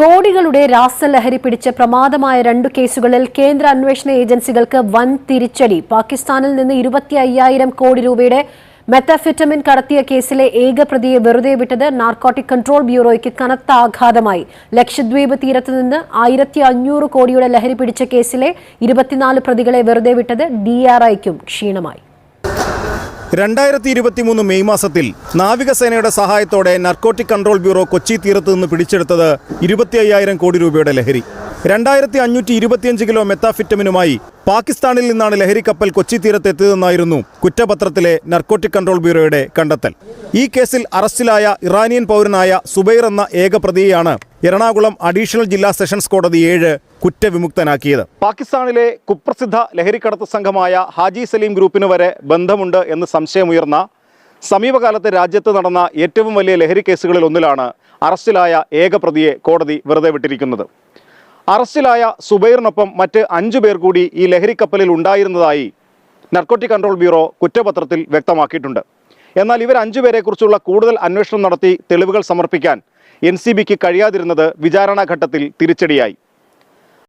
കോടികളുടെ രാസലഹരി പിടിച്ച പ്രമാദമായ രണ്ടു കേസുകളിൽ കേന്ദ്ര അന്വേഷണ ഏജൻസികൾക്ക് വൻ തിരിച്ചടി. പാകിസ്ഥാനിൽ നിന്ന് ഇരുപത്തി അയ്യായിരം കോടി രൂപയുടെ മെത്തഫെറ്റമിൻ കടത്തിയ കേസിലെ ഏക പ്രതിയെ വെറുതെ വിട്ടത് നാർക്കോട്ടിക് കൺട്രോൾ ബ്യൂറോയ്ക്ക് കനത്ത ആഘാതമായി. ലക്ഷദ്വീപ് തീരത്ത് നിന്ന് ആയിരത്തി അഞ്ഞൂറ് കോടിയുടെ ലഹരി പിടിച്ച കേസിലെ ഇരുപത്തിനാല് പ്രതികളെ വെറുതെ വിട്ടത് ഡിആർഐക്കും ക്ഷീണമായി. രണ്ടായിരത്തി ഇരുപത്തിമൂന്ന് മെയ് മാസത്തിൽ നാവികസേനയുടെ സഹായത്തോടെ നർക്കോട്ടിക് കൺട്രോൾ ബ്യൂറോ കൊച്ചി തീരത്ത് നിന്ന് പിടിച്ചെടുത്തത് ഇരുപത്തി അയ്യായിരം കോടി രൂപയുടെ ലഹരി. രണ്ടായിരത്തി അഞ്ഞൂറ്റി ഇരുപത്തിയഞ്ച് കിലോ മെത്താഫിറ്റമിനുമായി പാകിസ്ഥാനിൽ നിന്നാണ് ലഹരി കപ്പൽ കൊച്ചി തീരത്ത് തീരത്തെത്തിയതെന്നായിരുന്നു കുറ്റപത്രത്തിലെ നർക്കോട്ടിക് കൺട്രോൾ ബ്യൂറോയുടെ കണ്ടെത്തൽ. ഈ കേസിൽ അറസ്റ്റിലായ ഇറാനിയൻ പൗരനായ സുബൈർ എന്ന ഏക പ്രതിയെയാണ് എറണാകുളം അഡീഷണൽ ജില്ലാ സെഷൻസ് കോടതി ഏഴ് കുറ്റവിമുക്തനാക്കിയത്. പാകിസ്ഥാനിലെ കുപ്രസിദ്ധ ലഹരിക്കടത്ത് സംഘമായ ഹാജി സലീം ഗ്രൂപ്പിന് വരെ ബന്ധമുണ്ട് എന്ന് സംശയമുയർന്ന സമീപകാലത്ത് രാജ്യത്ത് നടന്ന ഏറ്റവും വലിയ ലഹരി കേസുകളിൽ ഒന്നിലാണ് അറസ്റ്റിലായ ഏക പ്രതിയെ കോടതി വെറുതെ വിട്ടിരിക്കുന്നത്. അറസ്റ്റിലായ സുബൈറിനൊപ്പം മറ്റ് അഞ്ചു പേർ കൂടി ഈ ലഹരി കപ്പലിൽ ഉണ്ടായിരുന്നതായി നർക്കോട്ടിക് കൺട്രോൾ ബ്യൂറോ കുറ്റപത്രത്തിൽ വ്യക്തമാക്കിയിട്ടുണ്ട്. എന്നാൽ ഇവർ അഞ്ചുപേരെക്കുറിച്ചുള്ള കൂടുതൽ അന്വേഷണം നടത്തി തെളിവുകൾ സമർപ്പിക്കാൻ എൻ സി ബിക്ക് കഴിയാതിരുന്നത് വിചാരണാഘട്ടത്തിൽ തിരിച്ചടിയായി.